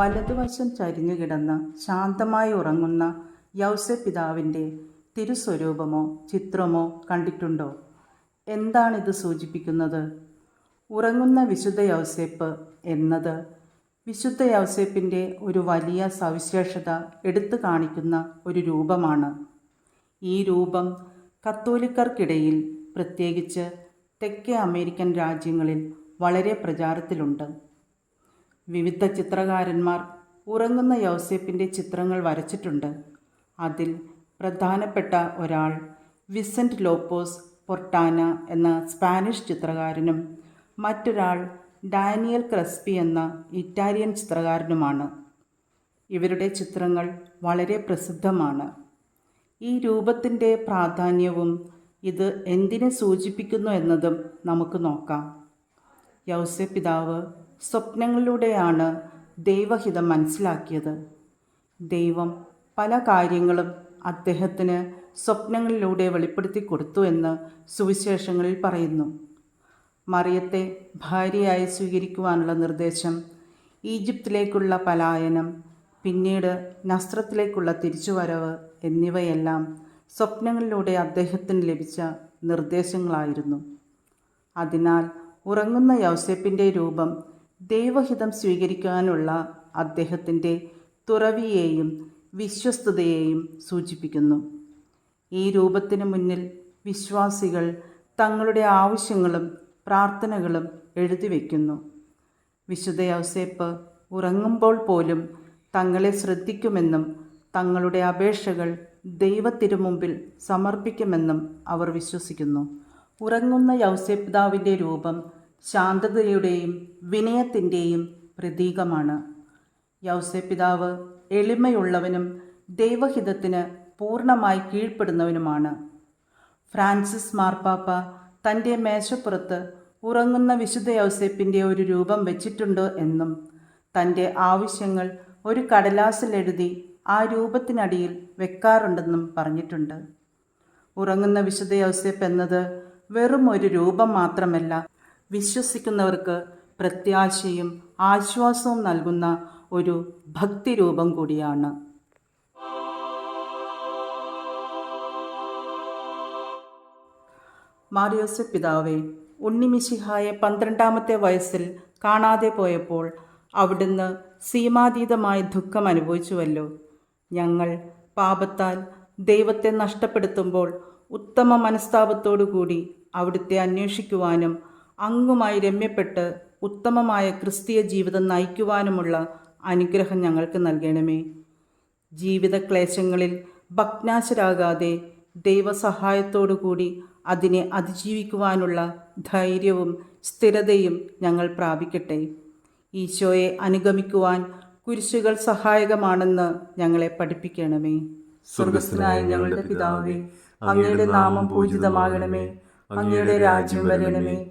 വലതുവശം ചരിഞ്ഞു കിടന്ന് ശാന്തമായി ഉറങ്ങുന്ന യൗസ പിതാവിന്റെ തിരുസ്വരൂപമോ ചിത്രമോ കണ്ടിട്ടുണ്ടോ? എന്താണിത് സൂചിപ്പിക്കുന്നത്? ഉറങ്ങുന്ന വിശുദ്ധ യൗസേപ്പ് എന്നത് വിശുദ്ധ യൗസേപ്പിന്റെ ഒരു വലിയ സവിശേഷത എടുത്തു കാണിക്കുന്ന ഒരു രൂപമാണ്. ഈ രൂപം കത്തോലിക്കർക്കിടയിൽ പ്രത്യേകിച്ച് തെക്കേ അമേരിക്കൻ രാജ്യങ്ങളിൽ വളരെ പ്രചാരത്തിലുണ്ട്. വിവിധ ചിത്രകാരന്മാർ ഉറങ്ങുന്ന യൗസേപ്പിന്റെ ചിത്രങ്ങൾ വരച്ചിട്ടുണ്ട്. അതിൽ പ്രധാനപ്പെട്ട ഒരാൾ വിസന്റ് ലോപ്പോസ് പൊർട്ടാന എന്ന സ്പാനിഷ് ചിത്രകാരനും മറ്റൊരാൾ ഡാനിയൽ ക്രസ്പി എന്ന ഇറ്റാലിയൻ ചിത്രകാരനുമാണ്. ഇവരുടെ ചിത്രങ്ങൾ വളരെ പ്രസിദ്ധമാണ്. ഈ രൂപത്തിന്റെ പ്രാധാന്യവും ഇത് എന്തിനെ സൂചിപ്പിക്കുന്നു എന്നതും നമുക്ക് നോക്കാം. യൗസെ പിതാവ് സ്വപ്നങ്ങളിലൂടെയാണ് ദൈവഹിതം മനസ്സിലാക്കിയത്. ദൈവം പല കാര്യങ്ങളും അദ്ദേഹത്തിന് സ്വപ്നങ്ങളിലൂടെ വെളിപ്പെടുത്തി കൊടുത്തു എന്ന് സുവിശേഷങ്ങളിൽ പറയുന്നു. മറിയത്തെ ഭാര്യയായി സ്വീകരിക്കുവാനുള്ള നിർദ്ദേശം ഈജിപ്തിലേക്കുള്ള പലായനം പിന്നീട് നസ്രത്തിലേക്കുള്ള തിരിച്ചുവരവ് എന്നിവയെല്ലാം സ്വപ്നങ്ങളിലൂടെ അദ്ദേഹത്തിന് ലഭിച്ച നിർദ്ദേശങ്ങളായിരുന്നു. അതിനാൽ ഉറങ്ങുന്ന യൗസേപ്പിന്റെ രൂപം ദൈവഹിതം സ്വീകരിക്കാനുള്ള അദ്ദേഹത്തിന്റെ തുറവിയെയും വിശ്വസ്തതയെയും സൂചിപ്പിക്കുന്നു. ഈ രൂപത്തിന് മുന്നിൽ വിശ്വാസികൾ തങ്ങളുടെ ആവശ്യങ്ങളും പ്രാർത്ഥനകളും എഴുതി വയ്ക്കുന്നു. വിശുദ്ധ യൗസേപ്പ് ഉറങ്ങുമ്പോൾ പോലും തങ്ങളെ ശ്രദ്ധിക്കുമെന്നും തങ്ങളുടെ അപേക്ഷകൾ ദൈവത്തിരുമുമ്പിൽ സമർപ്പിക്കുമെന്നും അവർ വിശ്വസിക്കുന്നു. ഉറങ്ങുന്ന യൗസേപ്പിതാവിന്റെ രൂപം ശാന്തതയുടെയും വിനയത്തിന്റെയും പ്രതീകമാണ്. യൗസെ യൗസേപ്പിതാവ് എളിമയുള്ളവനും ദൈവഹിതത്തിന് പൂർണമായി കീഴ്പ്പെടുന്നവനുമാണ്. ഫ്രാൻസിസ് മാർപ്പാപ്പ തന്റെ മേശപ്പുറത്ത് ഉറങ്ങുന്ന വിശുദ്ധ യൗസേപ്പിന്റെ ഒരു രൂപം വെച്ചിട്ടുണ്ട് എന്നും തന്റെ ആവശ്യങ്ങൾ ഒരു കടലാസിലെഴുതി ആ രൂപത്തിനടിയിൽ വെക്കാറുണ്ടെന്നും പറഞ്ഞിട്ടുണ്ട്. ഉറങ്ങുന്ന വിശുദ്ധ യൗസേപ്പ് എന്നത് വെറും ഒരു രൂപം മാത്രമല്ല വിശ്വസിക്കുന്നവർക്ക് പ്രത്യാശയും ആശ്വാസവും നൽകുന്ന ഒരു ഭക്തിരൂപം കൂടിയാണ്. മാറിയോസ് പിതാവേ ഉണ്ണിമിശിഹായെ പന്ത്രണ്ടാമത്തെ വയസ്സിൽ കാണാതെ പോയപ്പോൾ അവിടുന്ന് സീമാതീതമായ ദുഃഖം അനുഭവിച്ചുവല്ലോ. ഞങ്ങൾ പാപത്താൽ ദൈവത്തെ നഷ്ടപ്പെടുത്തുമ്പോൾ ഉത്തമ മനസ്താപത്തോടുകൂടി അവിടുത്തെ അന്വേഷിക്കുവാനും അങ്ങുമായി രമ്യപ്പെട്ട് ഉത്തമമായ ക്രിസ്തീയ ജീവിതം നയിക്കുവാനുമുള്ള അനുഗ്രഹം ഞങ്ങൾക്ക് നൽകണമേ. ജീവിത ക്ലേശങ്ങളിൽ ഭഗ്നാശരാകാതെ ദൈവസഹായത്തോടുകൂടി അതിനെ അതിജീവിക്കുവാനുള്ള ധൈര്യവും സ്ഥിരതയും ഞങ്ങൾ പ്രാപിക്കട്ടെ. ഈശോയെ അനുഗമിക്കുവാൻ കുരിശുകൾ സഹായകമാണെന്ന് ഞങ്ങളെ പഠിപ്പിക്കണമേ. സ്വർഗസ്ഥനായ ഞങ്ങളുടെ പിതാവേ അങ്ങയുടെ നാമം പൂജിതമാകണമേ. അങ്ങയുടെ രാജ്യം വരണമേ.